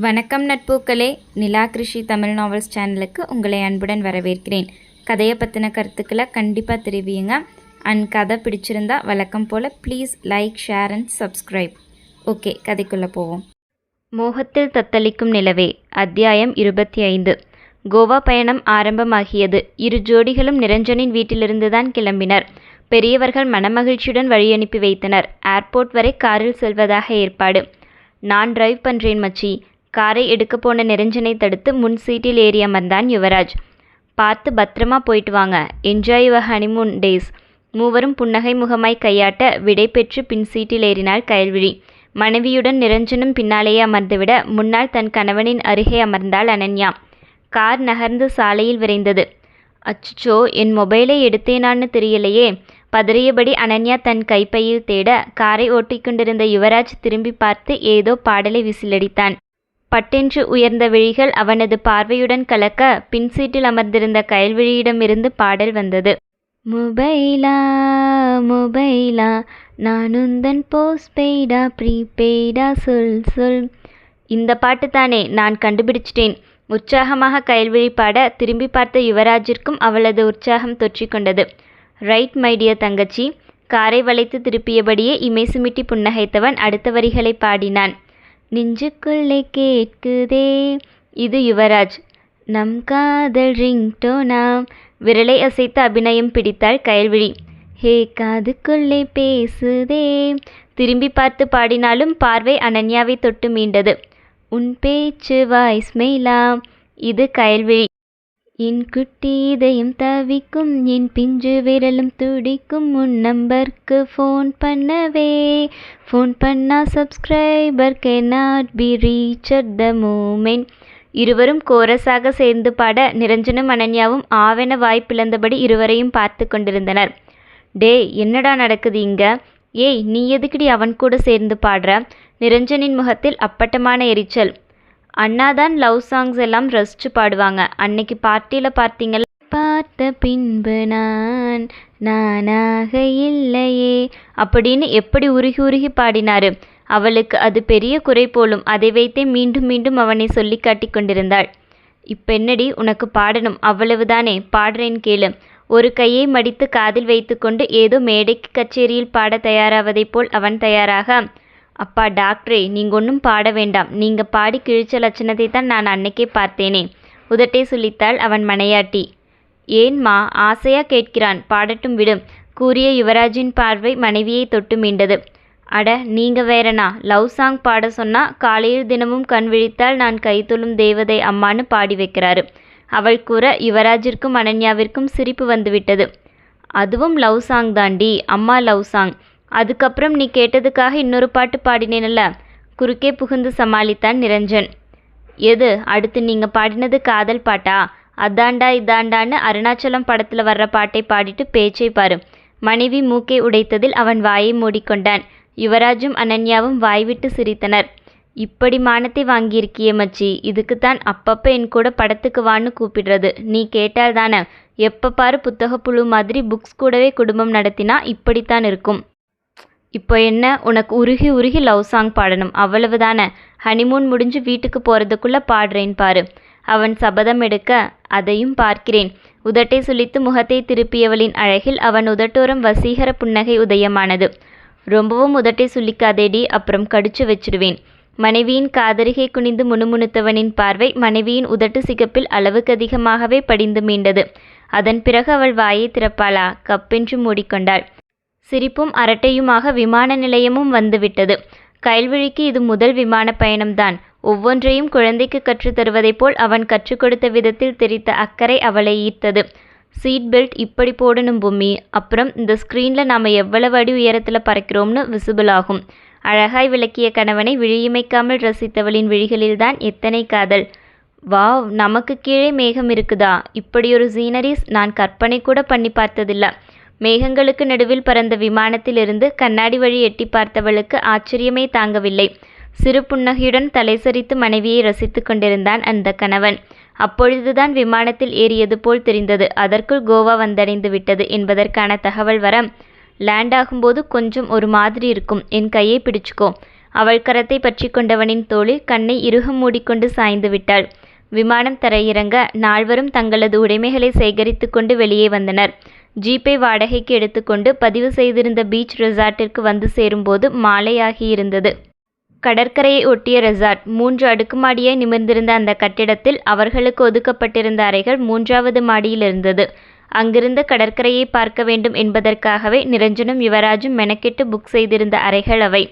வணக்கம் நட்பூக்களே. நிலா கிருஷி தமிழ் நாவல்ஸ் சேனலுக்கு உங்களை அன்புடன் வரவேற்கிறேன். கதையை பற்றின கருத்துக்களை கண்டிப்பாக தெரிவியுங்க. அண்ட் கதை பிடிச்சிருந்தா வழக்கம் போல் please like share and subscribe okay கதைக்குள்ளே போவோம். மோகத்தில் தத்தளிக்கும் நிலவே அத்தியாயம் இருபத்தி ஐந்து. கோவா பயணம் ஆரம்பமாகியது. இரு ஜோடிகளும் நிரஞ்சனின் வீட்டிலிருந்துதான் கிளம்பினர். பெரியவர்கள் மனமகிழ்ச்சியுடன் வழி அனுப்பி வைத்தனர். ஏர்போர்ட் வரை காரில் செல்வதாக ஏற்பாடு. நான் டிரைவ் பண்ணுறேன் மச்சி. காரை எடுக்க போன நிரஞ்சனை தடுத்து முன் சீட்டில் ஏறி அமர்ந்தான் யுவராஜ். பார்த்து பத்திரமா போயிட்டு வாங்க. என்ஜாய் யுவர் ஹனிமூன் டேஸ் மூவரும் புன்னகை முகமாய் கையாட்ட விடை பெற்று பின் சீட்டில் ஏறினாள் கயல்விழி. மனைவியுடன் நிரஞ்சனும் பின்னாலேயே அமர்ந்துவிட முன்னால் தன் கணவனின் அருகே அமர்ந்தாள் அனன்யா. கார் நகர்ந்து சாலையில் விரைந்தது. அச்சுச்சோ என் மொபைலை எடுத்தேனான்னு தெரியலையே. பதறியபடி அனன்யா தன் கைப்பையில் தேட காரை ஓட்டிக்கொண்டிருந்த யுவராஜ் திரும்பி பார்த்து ஏதோ பாடலை விசிலடித்தான். பட்டென்று உயர்ந்த விழிகள் அவனது பார்வையுடன் கலக்க பின் சீட்டில் அமர்ந்திருந்த கயல்விழியிடமிருந்து பாடல் வந்தது. மொபைலா மொபைலா நானுந்தன் போஸ்பெய்டா போஸ்ட் பெய்டா ப்ரீபெய்டா சொல் சொல். இந்த பாட்டு தானே நான் கண்டுபிடிச்சிட்டேன். உற்சாகமாக கயல்விழி பாட திரும்பி பார்த்த யுவராஜிற்கும் அவளது உற்சாகம் தொற்றிக்கொண்டது ரைட் மைடிய தங்கச்சி. காரை வளைத்து திருப்பியபடியே இமை சுமிட்டி புன்னகைத்தவன் அடுத்த வரிகளை பாடினான். நெஞ்சுக்குள்ளே கேட்குதே. இது யுவராஜ். நம் காதல் ரிங்டோனா? விரலை அசைத்து அபிநயம் பிடித்தாள் கயல்விழி. ஹே காதுக்குள்ளே பேசுதே. திரும்பி பார்த்து பாடினாலும் பார்வை அனன்யாவை தொட்டு மீண்டது. உன் பேச்சு வாய்ஸ் மெயிலா? இது கயல்விழி. என் குட்டி இதயம் தவிக்கும் என் பிஞ்சு விரலும் துடிக்கும் உன் நம்பருக்கு ஃபோன் பண்ணவே. ஃபோன் பண்ணா subscriber not be reach at the moment இருவரும் கோரஸாக சேர்ந்து பாட நிரஞ்சனும் அனன்யாவும் ஆவென வாய்ப்பிழந்தபடி இருவரையும் பார்த்து கொண்டிருந்தனர். டேய் என்னடா நடக்குது இங்க? ஏய் நீ எதுக்குடி அவன் கூட சேர்ந்து பாடுற? நிரஞ்சனின் முகத்தில் அப்பட்டமான எரிச்சல். அண்ணா தான் லவ் சாங்ஸ் எல்லாம் ரசிச்சு பாடுவாங்க. அன்னைக்கு பார்ட்டியில் பார்த்தீங்களா பார்த்த பின்பு நான் நானாக இல்லையே அப்படின்னு எப்படி உருகி உருகி பாடினாரு. அவளுக்கு அது பெரிய குறை போலும். அதை வைத்தே மீண்டும் மீண்டும் அவனை சொல்லி காட்டிக் கொண்டிருந்தாள். இப்போ என்னடி உனக்கு பாடணும்? அவ்வளவுதானே? பாடுறேன் கேளு. ஒரு கையை மடித்து காதில் வைத்துக்கொண்டு ஏதோ மேடைக்கு கச்சேரியில் பாட தயாராவதைப் போல் அவன் தயாராக. அப்பா டாக்டரே நீங்க ஒன்றும் பாட வேண்டாம். நீங்க பாடி கிழிச்ச லட்சணத்தை தான் நான் அன்னைக்கே பார்த்தேனே. உதட்டை சுளித்தாள் அவன் மனையாட்டி. ஏன்மா ஆசையா கேட்கிறான். பாடட்டும் விடு. கூறிய யுவராஜின் பார்வை மனைவியை தொட்டு மீண்டது. அட நீங்க வேறனா? லவ் சாங் பாட சொன்னா காலையில் தினமும் கண் விழித்தால் நான் கைத்தொழும் தேவதை அம்மான்னு பாடி வைக்கிறாரு. அவள் கூற யுவராஜிற்கும் அனன்யாவிற்கும் சிரிப்பு வந்துவிட்டது. அதுவும் லவ் சாங் தாண்டி அம்மா லவ் சாங். அதுக்கப்புறம் நீ கேட்டதுக்காக இன்னொரு பாட்டு பாடினேன்ல குறுக்கே புகுந்து சமாளித்தான் நிரஞ்சன். எது அடுத்து நீங்கள் பாடினது காதல் பாட்டா? அதாண்டா இதாண்டான்னு அருணாச்சலம் படத்தில் வர்ற பாட்டை பாடிட்டு பேச்சை பாரு. மனைவி மூக்கை உடைத்ததில் அவன் வாயை மூடிக்கொண்டான். யுவராஜும் அனன்யாவும் வாய்விட்டு சிரித்தனர். இப்படி மானத்தை வாங்கியிருக்கியே மச்சி இதுக்குத்தான் அப்பப்போ என் கூட படத்துக்கு வான்னு கூப்பிடுறது. நீ கேட்டால் தானே. எப்போ பாரு புத்தக புழு மாதிரி புக்ஸ் கூடவே குடும்பம் நடத்தினா இப்படித்தான் இருக்கும். இப்போ என்ன? உனக்கு உருகி உருகி லவ் சாங் பாடணும். அவ்வளவுதானே? ஹனிமூன் முடிஞ்சு வீட்டுக்கு போகிறதுக்குள்ளே பாடுறேன் பாரு. அவன் சபதம் எடுக்க அதையும் பார்க்கிறேன். உதட்டை சுழித்து முகத்தை திருப்பியவளின் அழகில் அவன் உதட்டோரம் வசீகர புன்னகை உதயமானது. ரொம்பவும் உதட்டை சுளிக்காதேடி அப்புறம் கடிச்சு வச்சிடுவேன். மனைவியின் காதருகே குனிந்து முணுமுணுத்தவனின் பார்வை மனைவியின் உதட்டு சிகப்பில் அளவுக்கு அதிகமாகவே படிந்து மீண்டது. அதன் பிறகு அவள் வாயை திறப்பாளா? கப்பென்று மூடிக்கொண்டாள். சிரிப்பும் அரட்டையுமாக விமான நிலையமும் வந்துவிட்டது. கயல்விழிக்கு இது முதல் விமான பயணம்தான். ஒவ்வொன்றையும் குழந்தைக்கு கற்றுத் தருவதைப் போல் அவன் கற்றுக் கொடுத்த விதத்தில் தெரித்த அக்கறை அவளை ஈர்த்தது. சீட் பெல்ட் இப்படி போடணும் பூமி. அப்புறம் இந்த ஸ்க்ரீனில் நாம் எவ்வளவு அடி உயரத்தில் பறக்கிறோம்னு விசிபிள் ஆகும் அழகாய் விளக்கிய கணவனை விழியமைக்காமல் ரசித்தவளின் விழிகளில்தான் எத்தனை காதல். வாவ் நமக்கு கீழே மேகம் இருக்குதா? இப்படியொரு சீனரிஸ் நான் கற்பனை கூட பண்ணி பார்த்ததில்லை. மேகங்களுக்கு நடுவில் பறந்த விமானத்திலிருந்து கண்ணாடி வழி எட்டி பார்த்தவளுக்கு ஆச்சரியமே தாங்கவில்லை. சிறு புன்னகையுடன் தலைசரித்து மனைவியை ரசித்து கொண்டிருந்தான் அந்த கணவன். அப்பொழுதுதான் விமானத்தில் ஏறியது போல் தெரிந்தது. அதற்குள் கோவா வந்தடைந்து விட்டது என்பதற்கான தகவல் வர லேண்ட் ஆகும்போது கொஞ்சம் ஒரு மாதிரி இருக்கும். என் கையை பிடிச்சுக்கோ அவள் கரத்தை பற்றி கொண்டவனின் தோளில் கண்ணை இறுக மூடிக்கொண்டு சாய்ந்து விட்டாள். விமானம் தரையிறங்க நால்வரும் தங்களது உடைமைகளை சேகரித்து கொண்டு வெளியே வந்தனர். ஜீப்பை வாடகைக்கு எடுத்துக்கொண்டு பதிவு செய்திருந்த பீச் ரெசார்ட்டிற்கு வந்து சேரும்போது மாலையாகியிருந்தது. கடற்கரையை ஒட்டிய ரெசார்ட் மூன்று அடுக்குமாடியை நிமிர்ந்திருந்த அந்த கட்டிடத்தில் அவர்களுக்கு ஒதுக்கப்பட்டிருந்த அறைகள் மூன்றாவது மாடியில் இருந்தது. அங்கிருந்து கடற்கரையை பார்க்க வேண்டும் என்பதற்காகவே நிரஞ்சனும் யுவராஜும் மெனக்கெட்டு புக் செய்திருந்த அறைகள் அவை.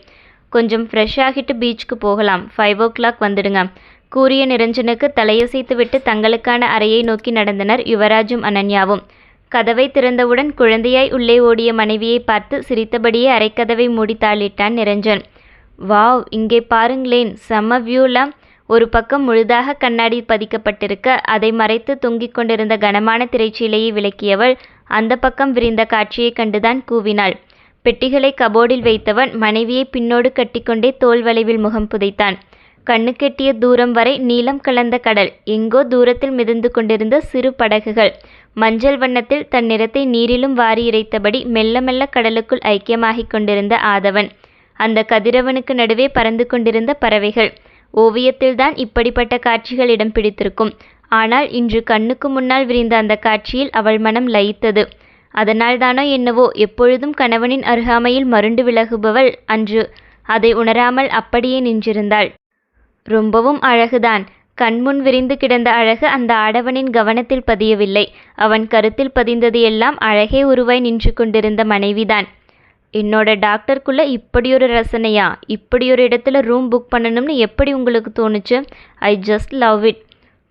கொஞ்சம் ஃப்ரெஷ் ஆகிட்டு பீச்சுக்கு போகலாம். ஃபைவ் ஓ கிளாக் வந்துடுங்க. கூறிய நிரஞ்சனுக்கு தலையசைத்துவிட்டு தங்களுக்கான அறையை நோக்கி நடந்தனர் யுவராஜும் அனன்யாவும். கதவை திறந்தவுடன் குழந்தையாய் உள்ளே ஓடிய மனைவியை பார்த்து சிரித்தபடியே அரைக்கதவை மூடி தாளிட்டான் நிரஞ்சன். வாவ் இங்கே பாருங்களேன் செம்ம வியூலாம். ஒரு பக்கம் முழுதாக கண்ணாடி பதிக்கப்பட்டிருக்க அதை மறைத்து தொங்கிக் கொண்டிருந்த கனமான திரைச்சீலையை விளக்கியவள் அந்த பக்கம் விரிந்த காட்சியைக் கண்டுதான் கூவினாள். பெட்டிகளை கபோர்டில் வைத்தவன் மனைவியை பின்னோடு கட்டிக்கொண்டே தோல் வளைவில் முகம் புதைத்தான். கண்ணுக்கெட்டிய தூரம் வரை நீலம் கலந்த கடல் எங்கோ தூரத்தில் மிதந்து கொண்டிருந்த சிறு படகுகள். மஞ்சள் வண்ணத்தில் தன் நிறத்தை நீரிலும் வாரி இறைத்தபடி மெல்ல மெல்ல கடலுக்குள் ஐக்கியமாகிக் கொண்டிருந்த ஆதவன். அந்த கதிரவனுக்கு நடுவே பறந்து கொண்டிருந்த பறவைகள். ஓவியத்தில்தான் இப்படிப்பட்ட காட்சிகள் இடம் பிடித்திருக்கும். ஆனால் இன்று கண்ணுக்கு முன்னால் விரிந்த அந்த காட்சியில் அவள் மனம் லயித்தது. அதனால்தானோ என்னவோ எப்பொழுதும் கணவனின் அருகாமையில் மருண்டு விலகுபவள் அன்று அதை உணராமல் அப்படியே நின்றிருந்தாள். ரொம்பவும் அழகுதான். கண்முன் விரிந்து கிடந்த அழகு அந்த ஆடவனின் கவனத்தில் பதியவில்லை. அவன் கருத்தில் பதிந்தது எல்லாம் அழகே உருவாய் நின்று கொண்டிருந்த மனைவிதான். என்னோட டாக்டருக்குள்ளே இப்படியொரு ரசனையா? இப்படியொரு இடத்துல ரூம் புக் பண்ணணும்னு எப்படி உங்களுக்கு தோணுச்சு? ஐ ஜஸ்ட் லவ் இட்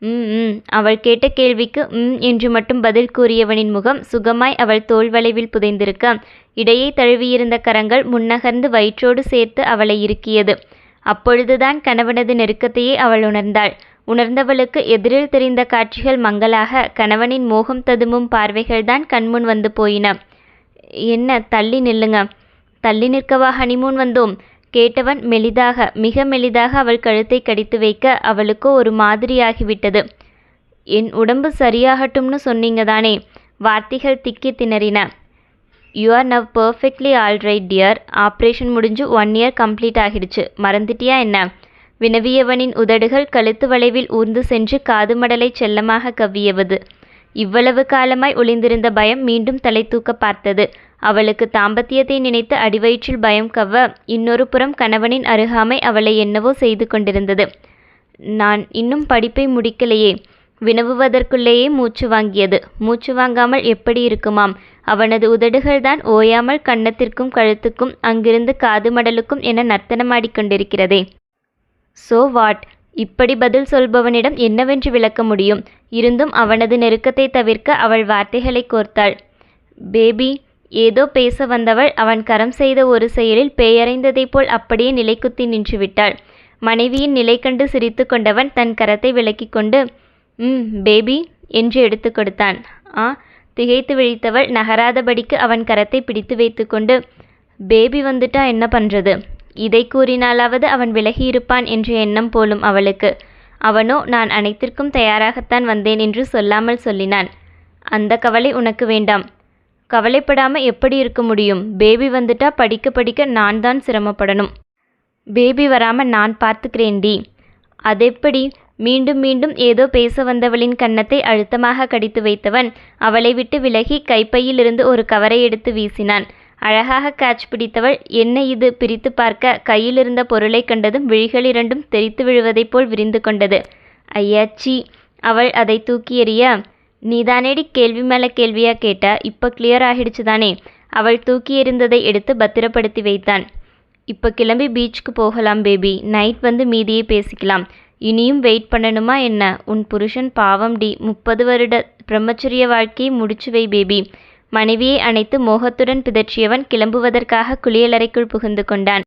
ம் ம். அவள் கேட்ட கேள்விக்கு ம் என்று மட்டும் பதில் கூறியவனின் முகம் சுகமாய் அவள் தோல் வளைவில் புதைந்திருக்க இடையே தழுவியிருந்த கரங்கள் முன்னகர்ந்து வயிற்றோடு சேர்த்து அவளை இறுக்கியது. அப்பொழுதுதான் கணவனது நெருக்கத்தையே அவள் உணர்ந்தாள். உணர்ந்தவளுக்கு எதிரில் தெரிந்த காட்சிகள் மங்களாக கணவனின் மோகம் ததும்பும் பார்வைகள்தான் கண்முன் வந்து போயின. என்ன தள்ளி நில்லுங்க. தள்ளி நிற்கவா ஹனிமூன் வந்தோம். கேட்டவன் மெலிதாக மிக மெலிதாக அவள் கழுத்தை கடித்து வைக்க அவளுக்கோ ஒரு மாதிரியாகிவிட்டது. என் உடம்பு சரியாகட்டும்னு சொன்னீங்க தானே. வார்த்தைகள் திக்கி திணறின. You are now perfectly alright dear operation முடிஞ்சு ஒன் இயர் கம்ப்ளீட் ஆகிடுச்சு. மறந்துட்டியா என்ன? வினவியவனின் உதடுகள் கழுத்து வளைவில் ஊர்ந்து சென்று காதுமடலை செல்லமாக கவ்வியவது. இவ்வளவு காலமாய் ஒளிந்திருந்த பயம் மீண்டும் தலை தூக்க பார்த்தது. அவளுக்கு தாம்பத்தியத்தை நினைத்து அடிவயிற்றில் பயம் கவ்வ இன்னொரு புறம் கணவனின் அருகாமை அவளை என்னவோ செய்து கொண்டிருந்தது. நான் இன்னும் படிப்பை முடிக்கலையே. வினவுவதற்குள்ளேயே மூச்சு வாங்கியது. மூச்சு வாங்காமல் எப்படி இருக்குமாம்? அவனது உதடுகள்தான் ஓயாமல் கன்னத்திற்கும் கழுத்துக்கும் அங்கிருந்து காது மடலுக்கும் என நர்த்தனமாடிக்கொண்டிருக்கிறதே சோ வாட் இப்படி பதில் சொல்பவனிடம் என்னவென்று விளக்க முடியும்? இருந்தும் அவனது நெருக்கத்தை தவிர்க்க அவள் வார்த்தைகளை கோர்த்தாள். பேபி ஏதோ பேச வந்தவள் அவன் கரம் செய்த ஒரு செயலில் பேயறைந்ததைப் போல் அப்படியே நிலைக்குத்தி நின்றுவிட்டாள். மனைவியின் நிலை கண்டு சிரித்து கொண்டவன் தன் கரத்தை விலக்கி கொண்டு ம் பேபி என்று எடுத்து கொடுத்தான். ஆ திகைத்து விழித்தவள் நகராதபடிக்கு அவன் கரத்தை பிடித்து வைத்துக்கொண்டு பேபி வந்துட்டா என்ன பண்ணுறது இதை கூறினாலாவது அவன் விலகியிருப்பான் என்ற எண்ணம் போலும் அவளுக்கு. அவனோ நான் அனைத்திற்கும் தயாராகத்தான் வந்தேன் என்று சொல்லாமல் சொல்லினான். அந்த கவலை உனக்கு வேண்டாம். கவலைப்படாம எப்படி இருக்க முடியும்? பேபி வந்துட்டா படிக்க படிக்க நான் தான் சிரமப்படணும். பேபி வராம நான் பார்த்துக்கிறேன்டி அதெப்படி? மீண்டும் மீண்டும் ஏதோ பேச வந்தவளின் கன்னத்தை அழுத்தமாக கடித்து வைத்தவன் அவளை விட்டு விலகி கைப்பையிலிருந்து ஒரு கவரை எடுத்து வீசினான். அழகாக கேட்ச் பிடித்தவள். என்ன இது? பிரித்து பார்க்க. கையிலிருந்த பொருளை கண்டதும் விழிகள் இரண்டும் தெரித்து விழுவதைப் போல் விரிந்து கொண்டது. ஐயாச்சி அவள் அதை தூக்கி எறிய நீதானேடி கேள்வி மேல கேள்வியா கேட்டா? இப்போ கிளியர் ஆகிடுச்சு தானே அவள் தூக்கி எறிந்ததை எடுத்து பத்திரப்படுத்தி வைத்தான். இப்போ கிளம்பி பீச்சுக்கு போகலாம் பேபி நைட் வந்து மீதியை பேசிக்கலாம். இனியும் வெயிட் பண்ணணுமா என்ன? உன் புருஷன் பாவம் டி. முப்பது வருட பிரம்மச்சரிய வாழ்க்கையை முடிச்சு வை பேபி மனைவியை அணைத்து மோகத்துடன் பிதற்றியவன் கிளம்புவதற்காக குளியலறைக்குள் புகுந்து கொண்டான்.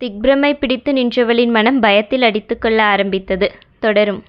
திக்பிரமை பிடித்து நின்றவளின் மனம் பயத்தில் அடித்துக்கொள்ள ஆரம்பித்தது. தொடரும்.